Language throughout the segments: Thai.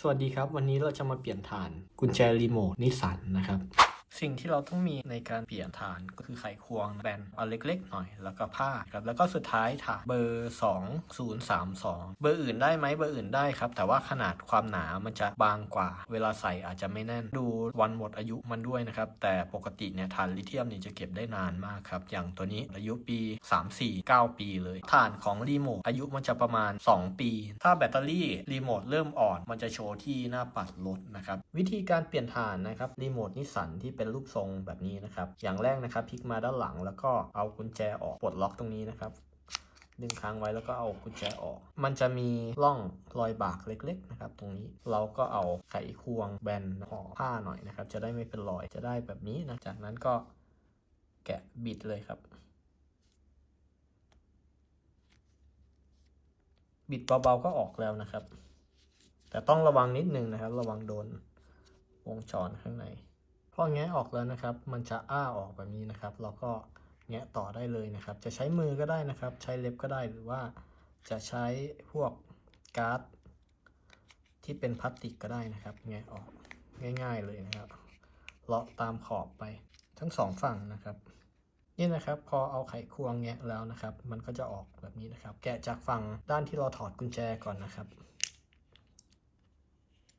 สวัสดีครับ วันนี้เราจะมาเปลี่ยนฐานกุญแจรีโมทนิสสันนะครับ สิ่งที่เราต้องมีในการเปลี่ยนฐานก็คือไขควงแบนเอาเล็กๆหน่อย แล้วก็ผ้าครับแล้วก็สุดท้ายฐานเบอร์ 2032 เบอร์อื่นได้ไหมเบอร์อื่นได้ครับ แต่ว่าขนาดความหนามันจะบางกว่า เวลาใส่อาจจะไม่แน่นดูวันหมดอายุมันด้วยนะครับ แต่ปกติเนี่ยฐานลิเธียมเนี่ยจะเก็บได้นานมากครับ อย่างตัวนี้อายุปี 3 4 9 ปีเลยฐานของรีโมทอายุมันจะประมาณ 2 ปี ถ้าแบตเตอรี่รีโมทเริ่มอ่อนมันจะโชว์ที่หน้าปัดรถนะครับวิธีการเปลี่ยนฐานนะครับรีโมทนิสสันที่เป็นรูปทรงแบบนี้นะครับ อย่างแรกนะครับพลิกมาด้านหลัง แล้วก็เอากุญแจออกปลดล็อกตรงนี้นะครับดึงค้างไว้แล้วก็เอากุญแจออก มันจะมีร่องรอยบากเล็ก ๆ นะครับ ตรงนี้ เราก็เอาไขควงแบนห่อผ้าหน่อยนะครับ จะได้ไม่เป็นรอย จะได้แบบนี้นะ จากนั้นก็แกะบิดเลยครับ บิดเบาๆก็ออกแล้วนะครับ แต่ต้องระวังนิดนึงนะครับ ระวังโดนวงจรข้างใน พอแงะออกแล้วนะครับ มันจะอ้าออกแบบนี้นะครับ เราก็แงะต่อได้เลยนะครับ จะใช้มือก็ได้นะครับ ใช้เล็บก็ได้หรือว่าจะใช้พวกการ์ดที่เป็นพลาสติกก็ได้นะครับ แงะออกง่าย ๆเลยนะครับ เลาะตามขอบไปทั้งสองฝั่งนะครับ นี่นะครับพอเอาไขควงแงะแล้วนะครับ มันก็จะออกแบบนี้นะครับ แกะจากฝั่งด้านที่เราถอดกุญแจก่อนนะครับ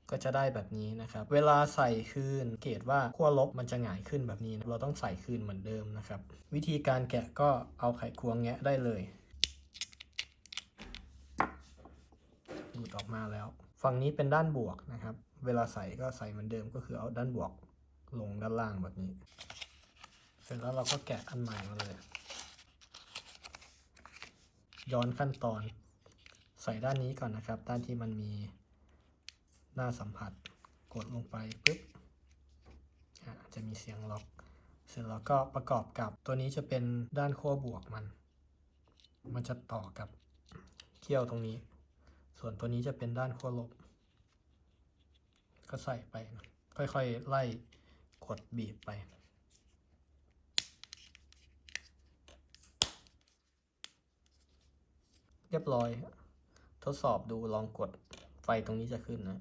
ก็จะได้แบบนี้นะครับ เวลาใส่คืนเกตว่าขั้วลบมันจะหงายขึ้นแบบนี้นะเราต้องใส่คืนเหมือนเดิมนะครับ วิธีการแกะก็เอาไขควงแงะได้เลยหลุดออกมาแล้ว ฝั่งนี้เป็นด้านบวกนะครับ เวลาใส่ก็ใส่เหมือนเดิมก็คือเอาด้านบวกลงด้านล่างแบบนี้ เสร็จแล้วเราก็แกะอันใหม่มาเลย ย้อนขั้นตอน ใส่ด้านนี้ก่อนนะครับ ด้านที่มันมี หน้าสัมผัสกดลงไปปุ๊บจะมีเสียงล็อก เสร็จแล้วก็ประกอบกับตัวนี้จะเป็นด้านขั้วบวกมัน มันจะต่อกับเขี้ยวตรงนี้ ส่วนตัวนี้จะเป็นด้านขั้วลบ ก็ใส่ไปนะค่อยๆ ไล่กดบีบไปเรียบร้อย ทดสอบดูลองกดไฟตรงนี้จะขึ้นนะ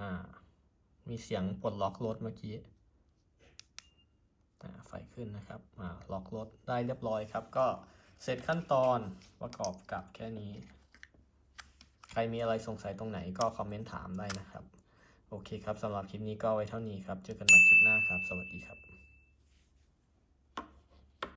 อ่า มีเสียงปลดล็อกรถเมื่อกี้อ่ไฟขึ้นนะครับอ่าล็อกรถได้เรียบร้อยครับ ก็เสร็จขั้นตอนประกอบกับแค่นี้ ใครมีอะไรสงสัยตรงไหนก็คอมเมนต์ถามได้นะครับ โอเคครับสำหรับคลิปนี้ก็ไว้เท่านี้ครับ เจอกันใหม่คลิปหน้าครับ สวัสดีครับ